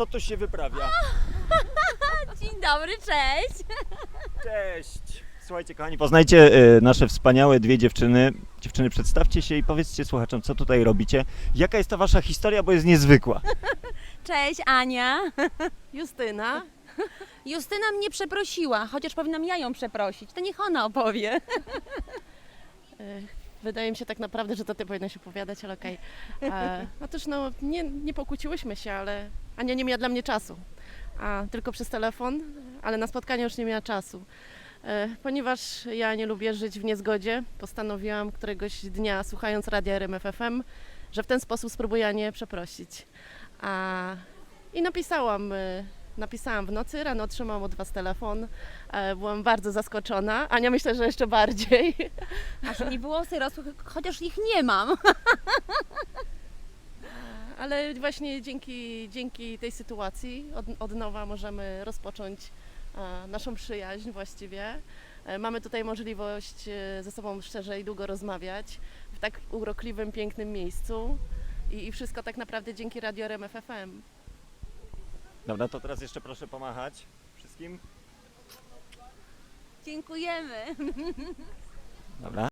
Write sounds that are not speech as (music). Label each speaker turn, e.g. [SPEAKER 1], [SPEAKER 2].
[SPEAKER 1] Co tu się wyprawia? (laughs)
[SPEAKER 2] Dzień dobry, cześć!
[SPEAKER 1] Cześć! Słuchajcie, kochani, poznajcie y, nasze wspaniałe dwie dziewczyny. Dziewczyny, przedstawcie się i powiedzcie słuchaczom, co tutaj robicie. Jaka jest ta wasza historia, bo jest niezwykła. (laughs)
[SPEAKER 2] Cześć, Ania. (laughs)
[SPEAKER 3] Justyna.
[SPEAKER 2] Justyna mnie przeprosiła, chociaż powinnam ja ją przeprosić. To niech ona opowie.
[SPEAKER 3] E, Wydaje mi się tak naprawdę, że to ty powinnaś opowiadać, ale okej. E, Otóż no, nie, nie pokłóciłyśmy się, ale Ania nie miała dla mnie czasu. A tylko przez telefon, ale na spotkanie już nie miała czasu. E, Ponieważ ja nie lubię żyć w niezgodzie, postanowiłam któregoś dnia, słuchając radia RMF FM, że w ten sposób spróbuję Anię przeprosić. A, I napisałam, e, napisałam w nocy, rano otrzymałam od Was telefon. E, Byłam bardzo zaskoczona. Ania myślę, że jeszcze bardziej.
[SPEAKER 2] Aż mi włosy rosły, chociaż ich nie mam. (laughs)
[SPEAKER 3] Ale właśnie dzięki, dzięki tej sytuacji od, od nowa możemy rozpocząć e, naszą przyjaźń właściwie. E, Mamy tutaj możliwość e, ze sobą szczerze i długo rozmawiać w tak urokliwym, pięknym miejscu. I, I wszystko tak naprawdę dzięki Radio RMF FM.
[SPEAKER 1] Dobra, to teraz jeszcze proszę pomachać wszystkim.
[SPEAKER 2] Dziękujemy.
[SPEAKER 1] Dobra.